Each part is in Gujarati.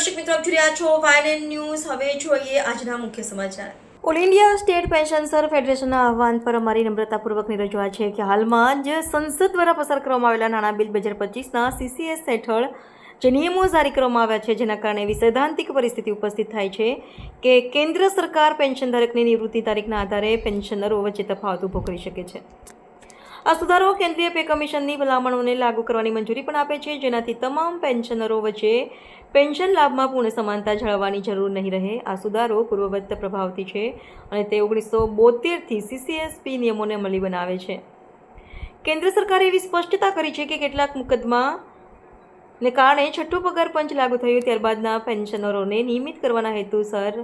દર્શક મિત્રો, આપ જોઈ છો વાયન ન્યૂઝ હવે જોઈએ આજના મુખ્ય સમાચાર. ઓલ ઇન્ડિયા સ્ટેટ પેન્શનર ફેડરેશનના આહવાન પર અમારી નમ્રતાપૂર્વકની રજૂઆત છે કે હાલમાં જ સંસદ દ્વારા પસાર કરવામાં આવેલા નાણાં બિલ બે હજાર પચીસના સીસીએસ હેઠળ જે નિયમો જારી કરવામાં આવ્યા છે, જેના કારણે એવી સૈદ્ધાંતિક પરિસ્થિતિ ઉપસ્થિત થાય છે કે કેન્દ્ર સરકાર પેન્શન ધારકની નિવૃત્તિ તારીખના આધારે પેન્શનરો વચ્ચે તફાવત ઊભો કરી શકે છે. આ સુધારો કેન્દ્રીય પે કમિશનની ભલામણોને લાગુ કરવાની મંજૂરી પણ આપે છે, જેનાથી તમામ પેન્શનરો વચ્ચે પેન્શન લાભમાં પૂર્ણ સમાનતા જાળવવાની જરૂર નહીં રહે. આ સુધારો પૂર્વવત્ત પ્રભાવથી છે અને તે ઓગણીસો બોતેરથી સીસીએસપી નિયમોને અમલી બનાવે છે. કેન્દ્ર સરકારે એવી સ્પષ્ટતા કરી છે કે કેટલાક મુકદ્દમા ને કારણે છઠ્ઠું પગાર પંચ લાગુ થયું, ત્યારબાદના પેન્શનરોને નિયમિત કરવાના હેતુસર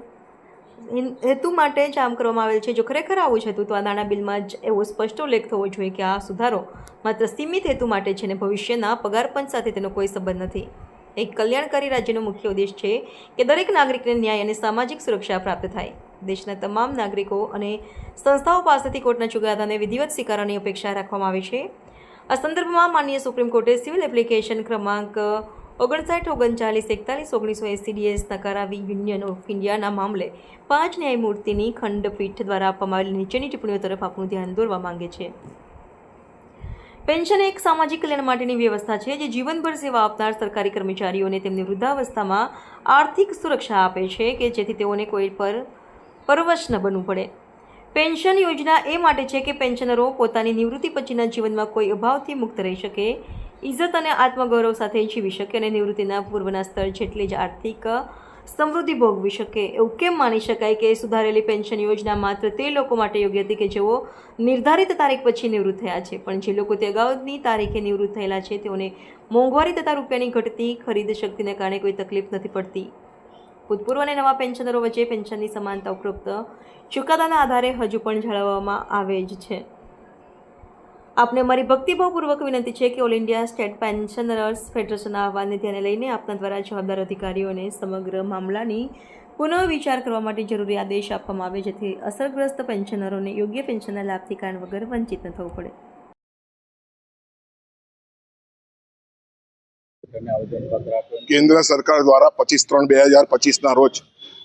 હેતુ માટે જ આમ કરવામાં આવેલ છે. જો ખરેખર આવું છે તો આ નાણાં બિલમાં જ એવો સ્પષ્ટ ઉલ્લેખ થવો જોઈએ કે આ સુધારો માત્ર સીમિત હેતુ માટે છે અને ભવિષ્યના પગારપંચ સાથે તેનો કોઈ સંબંધ નથી. એક કલ્યાણકારી રાજ્યનો મુખ્ય ઉદ્દેશ છે કે દરેક નાગરિકને ન્યાય અને સામાજિક સુરક્ષા પ્રાપ્ત થાય. દેશના તમામ નાગરિકો અને સંસ્થાઓ પાસેથી કોર્ટના ચુકાદાને વિધિવત સ્વીકારવાની અપેક્ષા રાખવામાં આવે છે. આ સંદર્ભમાં માનનીય સુપ્રીમ કોર્ટે સિવિલ એપ્લિકેશન ક્રમાંક ઓગણસાઠ, ઓગણચાલીસ, એકતાલીસ, ઓગણીસો એસી ડીએસ નકારાવી યુનિયન ઓફ ઇન્ડિયાના મામલે પાંચ ન્યાયમૂર્તિની ખંડપીઠ દ્વારા આપવામાં આવેલી નીચેની ટિપ્પણીઓ તરફ આપનું ધ્યાન દોરવા માંગે છે. પેન્શન એક સામાજિક કલ્યાણ માટેની વ્યવસ્થા છે જે જીવનભર સેવા આપનાર સરકારી કર્મચારીઓને તેમની વૃદ્ધાવસ્થામાં આર્થિક સુરક્ષા આપે છે કે જેથી તેઓને કોઈ પર પરવશ ન બનવું પડે. પેન્શન યોજના એ માટે છે કે પેન્શનરો પોતાની નિવૃત્તિ પછીના જીવનમાં કોઈ અભાવથી મુક્ત રહી શકે ઇજ્જત અને આત્મગૌરવ સાથે જીવી શકે અને નિવૃત્તિના પૂર્વના સ્તર જેટલી જ આર્થિક સમૃદ્ધિ ભોગવી શકે, એવું કેમ માની શકાય કે સુધારેલી પેન્શન યોજના માત્ર તે લોકો માટે યોગ્ય હતી કે જેઓ નિર્ધારિત તારીખ પછી નિવૃત્ત થયા છે? પણ જે લોકો તે અગાઉની તારીખે નિવૃત્ત થયેલા છે, તેઓને મોંઘવારી તથા રૂપિયાની ઘટતી ખરીદ શક્તિને કારણે કોઈ તકલીફ નથી પડતી. ભૂતપૂર્વ અને નવા પેન્શનરો વચ્ચે પેન્શનની સમાનતા ઉપરોક્ત ચુકાદાના આધારે હજુ પણ જાળવવામાં આવે જ છે. આપને મારી ભક્તિભાવપૂર્વક વિનંતી છે કે ઓલ ઇન્ડિયા સ્ટેટ પેન્શનર્સ ફેડરેશનના આહવાનને ધ્યાને લઈને આપના દ્વારા જવાબદાર અધિકારીઓને સમગ્ર મામલાની પુનઃ વિચાર કરવા માટે જરૂરી આદેશ આપવામાં આવે, જેથી અસરગ્રસ્ત પેન્શનરોને યોગ્ય પેન્શનના લાભથી કારણ વગર વંચિત ન થવું પડે. કેન્દ્ર સરકાર દ્વારા પચીસ ત્રણ બે હજાર પચીસના રોજ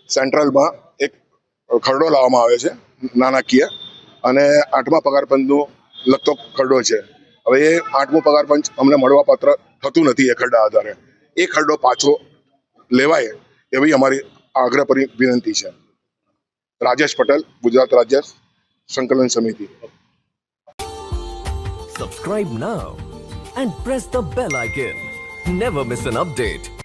સેન્ટ્રલમાં એક ખરડો લાવવામાં આવે છે, નાણાકીય, અને આઠમા પગાર પંચનું લગતો ખરડો છે. હવે એ આઠમું પગાર પંચ અમને મળવા પાત્ર થતું નથી એ ખરડા આધારે. એ ખરડો પાછો લેવાય એવી અમારી આગ્રહ વિનંતી છે. રાજેશ પટેલ, ગુજરાત રાજ્ય સંકલન સમિતિ. Subscribe now and press the bell icon never miss an update.